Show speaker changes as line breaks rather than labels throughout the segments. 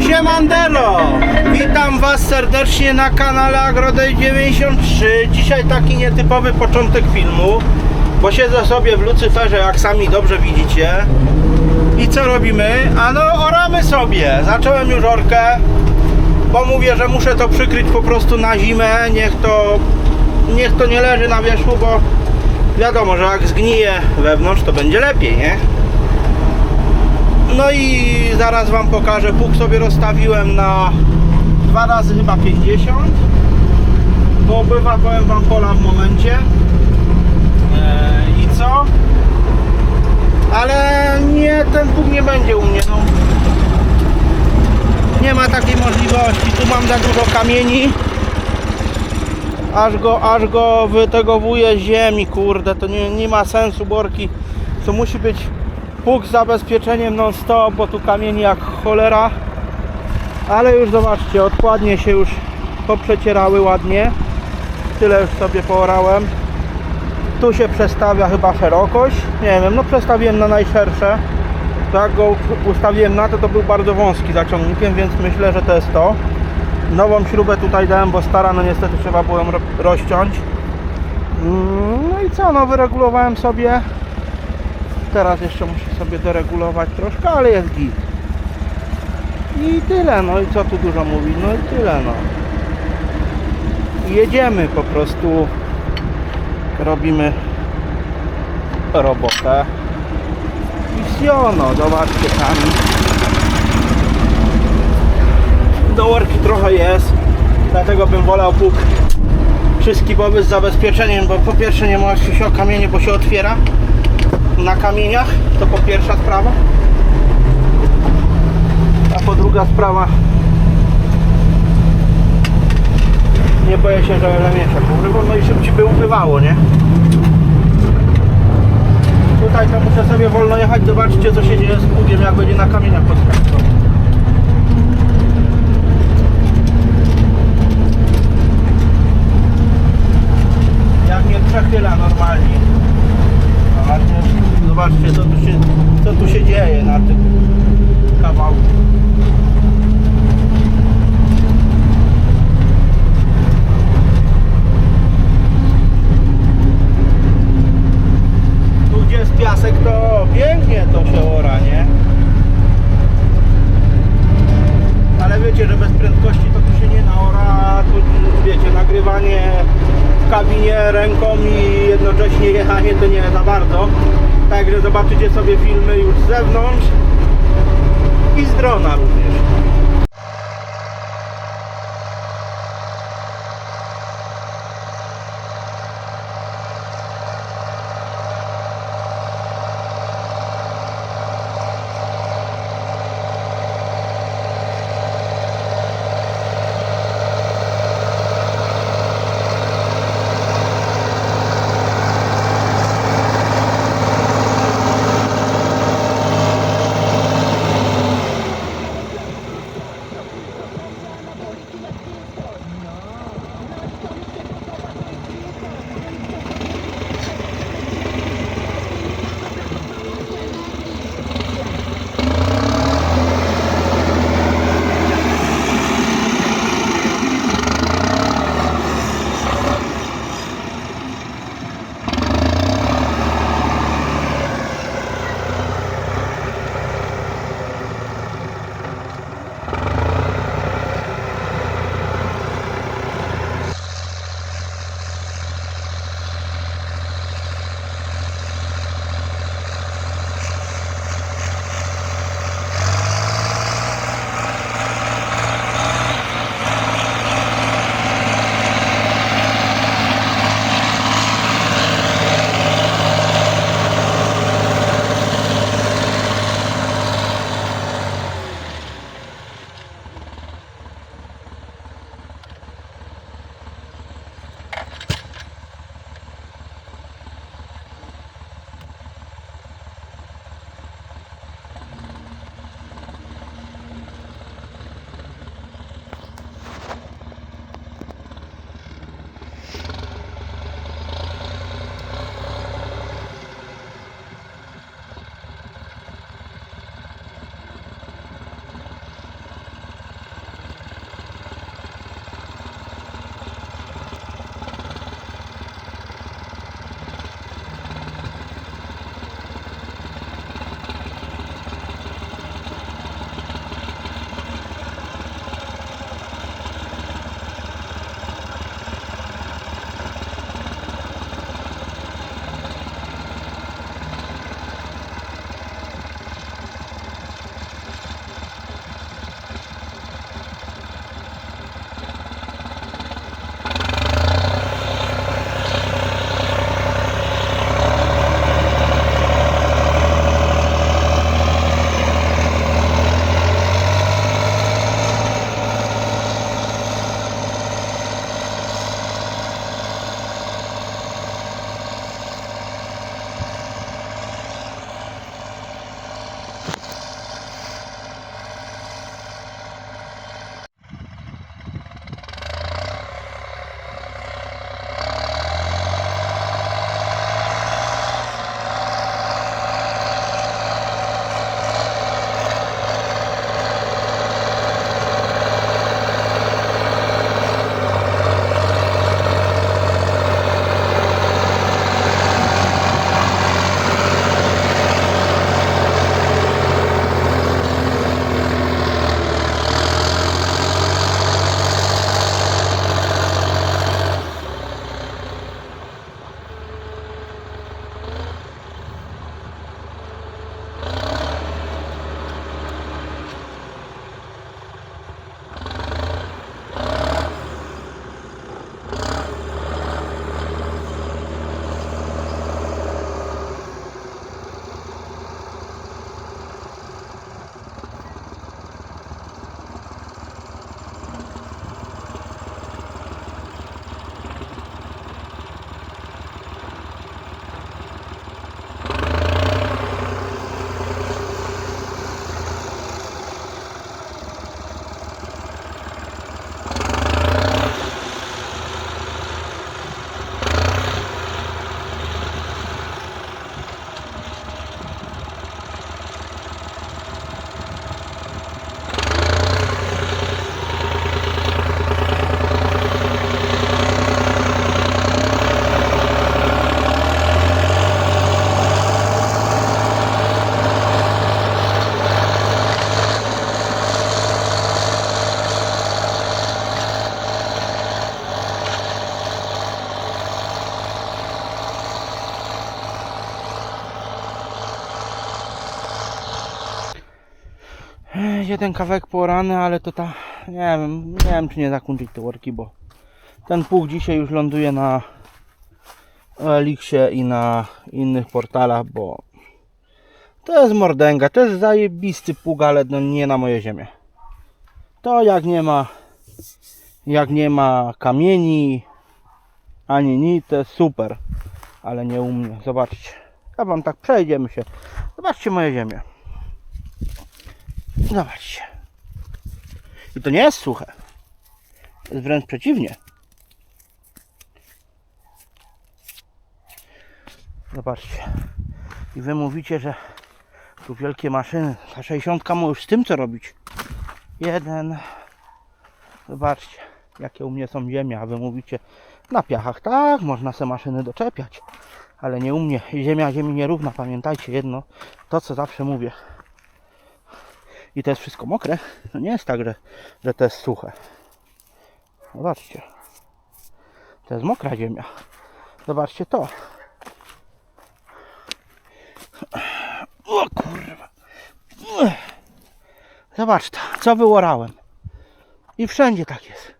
Siemandero! Witam Was serdecznie na kanale Agrodej 93. Dzisiaj taki nietypowy początek filmu, bo siedzę sobie w Lucyferze, jak sami dobrze widzicie. I co robimy? A no, oramy sobie. Zacząłem już orkę, bo mówię, że muszę to przykryć po prostu na zimę. Niech to, niech to nie leży na wierzchu, bo wiadomo, że jak zgnije wewnątrz, to będzie lepiej, nie? No i zaraz Wam pokażę. Pług sobie rozstawiłem na dwa razy chyba 50. Bo bywa, powiem Wam, pola w momencie. Eee, I co? Ale nie, ten pług nie będzie u mnie. No. Nie ma takiej możliwości. Tu mam za dużo kamieni. Aż go, aż go wytegowuję z ziemi, kurde, to nie, nie ma sensu borki. To musi być pług z zabezpieczeniem non stop, bo tu kamieni jak cholera. Ale już zobaczcie, odkładnie się już poprzecierały ładnie. Tyle już sobie poorałem. Tu się przestawia chyba szerokość. Nie wiem, no przestawiłem na najszersze. Tak go ustawiłem na to, to był bardzo wąski zaciągnikiem, więc myślę, że to jest to. Nową śrubę tutaj dałem, bo stara, no niestety trzeba było ją ro- rozciąć. Mm, No i co, no wyregulowałem sobie. Teraz jeszcze muszę sobie doregulować troszkę, ale jest git. I tyle, no i co tu dużo mówić, no i tyle, no. Jedziemy po prostu, robimy robotę. I wsiono, zobaczcie sami. Dołorki trochę jest, dlatego bym wolał pług przyskibowy z zabezpieczeniem, bo po pierwsze nie ma się o kamienie, bo się otwiera na kamieniach, to po pierwsza sprawa. A po druga sprawa, nie boję się, że lemiesia porywa, no i szybciej by upływało, nie? Tutaj to muszę sobie wolno jechać, zobaczcie co się dzieje z pługiem, jak będzie na kamieniach podskakiwał. Jak nie przechyla normalnie. Zobaczcie, zobaczcie co, tu się, co tu się dzieje na tym kawałku. Tu gdzie jest piasek to pięknie to się ora, nie? Ale wiecie, że bez prędkości to tu się nie naora, tu wiecie, nagrywanie w kabinie ręką i jednocześnie jechanie to nie za bardzo. Także zobaczycie sobie filmy już z zewnątrz i z drona również. Jeden kawałek porany, ale to ta... Nie wiem, nie wiem czy nie zakończyć te worki, bo ten pług dzisiaj już ląduje na Elixie i na innych portalach, bo to jest mordęga, to jest zajebisty pług, ale no nie na moje ziemię. To jak nie ma jak nie ma kamieni ani nic, to jest super, ale nie u mnie. Zobaczcie. Ja wam tak przejdziemy się. Zobaczcie moje ziemię. Zobaczcie. I to nie jest suche. Jest wręcz przeciwnie. Zobaczcie. I wy mówicie, że tu wielkie maszyny. Ta 60 ma już z tym co robić. Jeden. Zobaczcie, jakie u mnie są ziemia. A wy mówicie, na piachach tak, można se maszyny doczepiać. Ale nie u mnie. Ziemia ziemi nierówna. Pamiętajcie jedno, to co zawsze mówię. I to jest wszystko mokre. To nie jest tak, że, że to jest suche. Zobaczcie. To jest mokra ziemia. Zobaczcie to. O kurwa. Zobacz to, co wyłorałem. I wszędzie tak jest.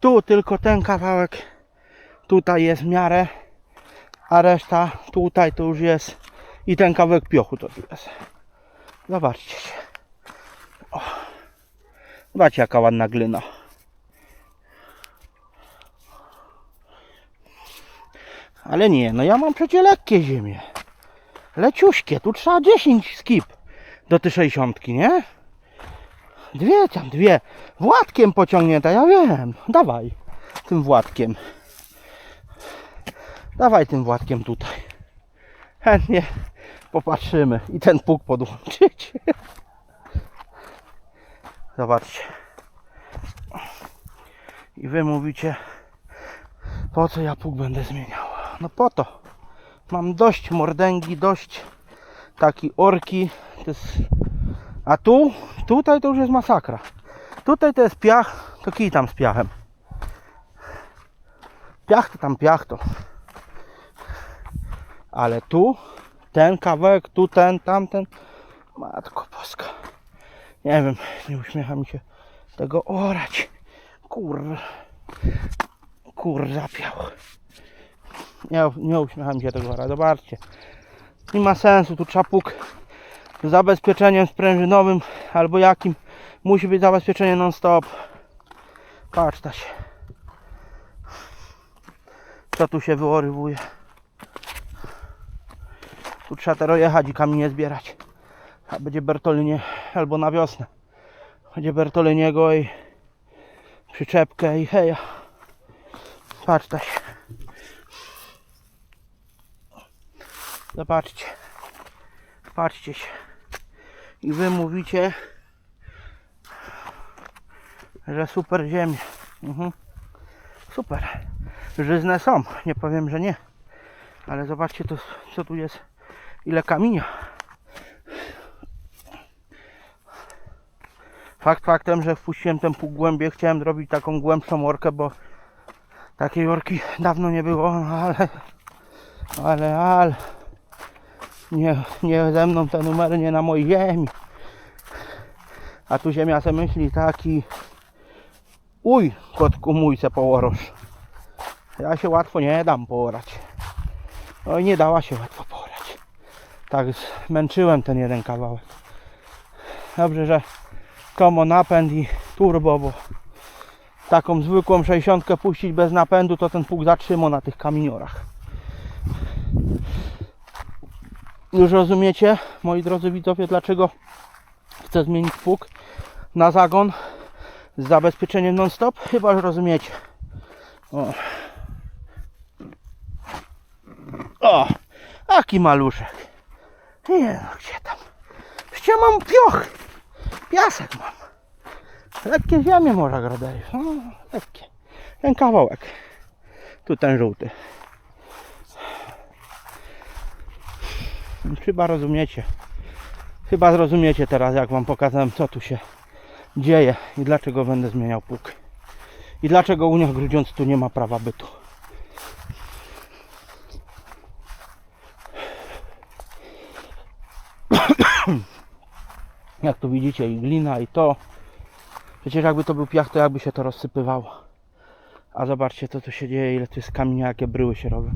Tu tylko ten kawałek tutaj jest w miarę, a reszta tutaj to już jest i ten kawałek piochu to tu jest. Zobaczcie się. O. Zobaczcie jaka ładna glina. Ale nie, no ja mam przecież lekkie ziemie. Leciuśkie, tu trzeba 10 skip do tej 60, nie? Dwie tam, dwie. Władkiem pociągnięta, ja wiem. Dawaj tym Władkiem. Dawaj tym Władkiem tutaj. Chętnie popatrzymy i ten puk podłączyć. Zobaczcie. I wy mówicie, po co ja puk będę zmieniał? No po to. Mam dość mordęgi, dość takiej orki. Jest... A tu, tutaj to już jest masakra. Tutaj to jest piach, to kij tam z piachem. Piach to tam piach to. Ale tu, ten kawałek, tu ten, tamten. Matko Boska. Nie wiem, nie uśmiecha mi się tego orać. Kur. Kur zapiał. Nie, nie uśmiecha mi się tego orać. Zobaczcie. Nie ma sensu, tu trzeba puk z zabezpieczeniem sprężynowym albo jakim. Musi być zabezpieczenie non stop. Patrz ta się. Co tu się wyłorywuje? Tu trzeba teraz jechać i kamienie zbierać. A będzie Bertolinie albo na wiosnę. Będzie Bertoliniego i przyczepkę i heja. Patrz ta się. Zobaczcie. Patrzcie się. I wy mówicie, że super ziemia. Mhm. Super. Żyzne są. Nie powiem, że nie. Ale zobaczcie to, co tu jest. Ile kamienia. Fakt faktem, że wpuściłem ten pół głębiej. Chciałem zrobić taką głębszą orkę, bo takiej orki dawno nie było, no ale ale, ale nie, nie ze mną te numery, nie na mojej ziemi. A tu ziemia se myśli taki uj, kotku mój se. Ja się łatwo nie dam poorać. No i nie dała się łatwo poorać. Tak zmęczyłem ten jeden kawałek. Dobrze, że komo napęd i turbo, bo taką zwykłą 60 puścić bez napędu, to ten pług zatrzyma na tych kamieniorach. Już rozumiecie, moi drodzy widzowie, dlaczego chcę zmienić pług na zagon z zabezpieczeniem non-stop? Chyba już rozumiecie. O. o, maluszek. Nie no, gdzie tam? Ja mam pioch. Piasek mam. Lekkie ziemie morza gradaju. No, lekkie. Ten kawałek. Tu ten żółty. Chyba rozumiecie. Chyba zrozumiecie teraz, jak wam pokazałem, co tu się dzieje i dlaczego będę zmieniał pług. I dlaczego Unia Grudziądz tu nie ma prawa bytu. Jak tu widzicie i glina i to. Przecież jakby to był piach, to jakby się to rozsypywało. A zobaczcie co tu się dzieje, ile tu jest kamienia, jakie bryły się robią.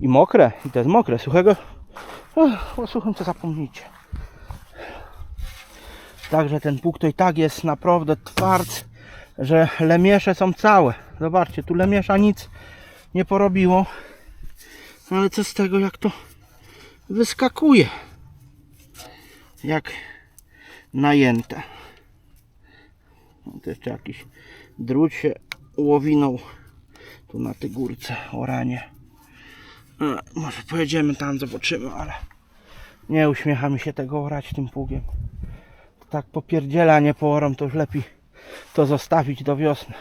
I mokre, i to jest mokre, suchego. Ech, o suchym to zapomnijcie. Także ten pług to i tak jest naprawdę twardzy, że lemiesze są całe. Zobaczcie, tu lemiesza nic nie porobiło. Ale co z tego, jak to wyskakuje. Jak najęte. No to jeszcze jakiś drut się łowinął tu na tej górce oranie. E, Może pojedziemy tam, zobaczymy, ale nie uśmiecha mi się tego orać tym pługiem. Tak popierdziela nie poorą, to już lepiej to zostawić do wiosny.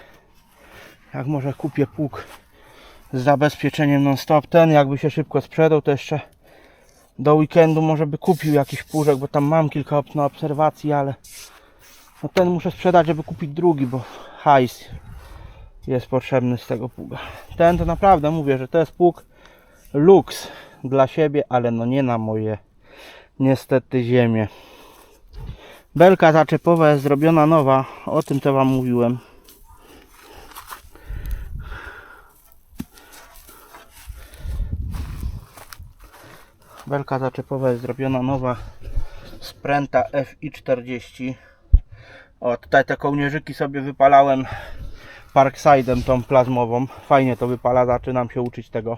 Jak może kupię pług z zabezpieczeniem non stop. Ten jakby się szybko sprzedał, to jeszcze do weekendu może by kupił jakiś płużek, bo tam mam kilka na obserwacji, ale no ten muszę sprzedać, żeby kupić drugi, bo hajs jest potrzebny z tego pługa. Ten to naprawdę mówię, że to jest pług luks dla siebie, ale no nie na moje niestety ziemię. Belka zaczepowa jest zrobiona nowa, o tym to wam mówiłem. Belka zaczepowa jest zrobiona nowa Sprenta FI40 o tutaj te kołnierzyki sobie wypalałem Parkside'em tą plazmową. Fajnie to wypala, zaczynam się uczyć tego.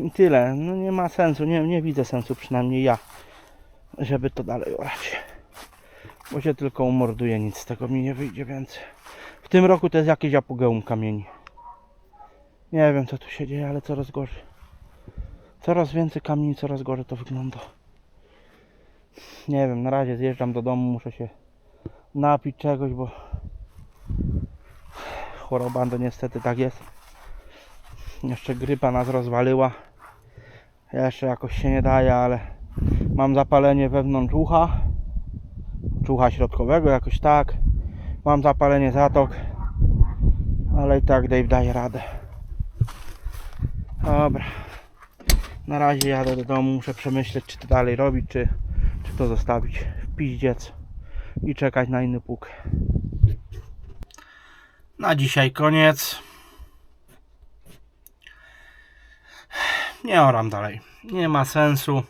I tyle, no nie ma sensu, nie, nie widzę sensu przynajmniej ja żeby to dalej orać. Bo się tylko umorduje, nic z tego mi nie wyjdzie więcej w tym roku to jest jakieś apogeum kamieni. Nie wiem co tu się dzieje, ale coraz gorzej Coraz więcej kamieni, coraz gorzej to wygląda. Nie wiem, na razie zjeżdżam do domu, muszę się napić czegoś, bo choroba to niestety tak jest. Jeszcze grypa nas rozwaliła. Jeszcze jakoś się nie daje, ale mam zapalenie wewnątrz ucha. Ucha środkowego, jakoś tak. Mam zapalenie zatok, ale i tak Dave daje radę. Dobra. Na razie jadę do domu, muszę przemyśleć czy to dalej robić, czy, czy to zostawić w piździec i czekać na inny pług. Na dzisiaj koniec. Nie oram dalej. Nie ma sensu.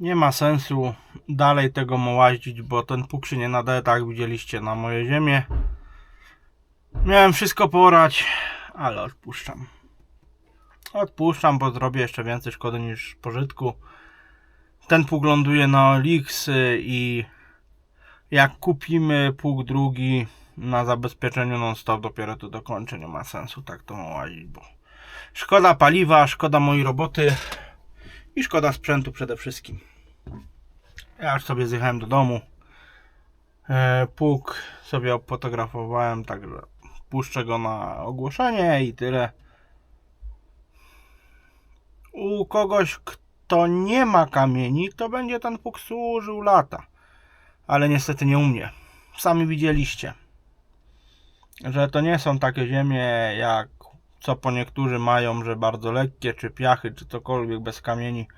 Nie ma sensu dalej tego mołaździć, bo ten pług się nie nadaje, tak widzieliście na moje ziemię. Miałem wszystko porać, ale odpuszczam. Odpuszczam, bo zrobię jeszcze więcej szkody niż pożytku. Ten pług ląduje na Olix i jak kupimy pług drugi na zabezpieczeniu non-stop, dopiero to dokończę. Nie ma sensu tak to łazić, bo szkoda paliwa, szkoda mojej roboty i szkoda sprzętu przede wszystkim. Ja już sobie zjechałem do domu. E, Pług sobie fotografowałem, także puszczę go na ogłoszenie i tyle u kogoś, kto nie ma kamieni, to będzie ten pług służył lata. Ale niestety nie u mnie. Sami widzieliście, że to nie są takie ziemie jak co po niektórzy mają, że bardzo lekkie, czy piachy, czy cokolwiek bez kamieni.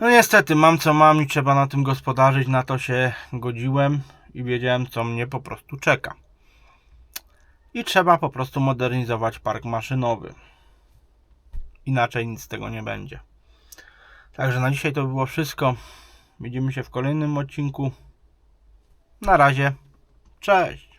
No niestety, mam co mam i trzeba na tym gospodarzyć, na to się godziłem i wiedziałem, co mnie po prostu czeka. I trzeba po prostu modernizować park maszynowy. Inaczej nic z tego nie będzie. Także na dzisiaj to było wszystko. Widzimy się w kolejnym odcinku. Na razie. Cześć.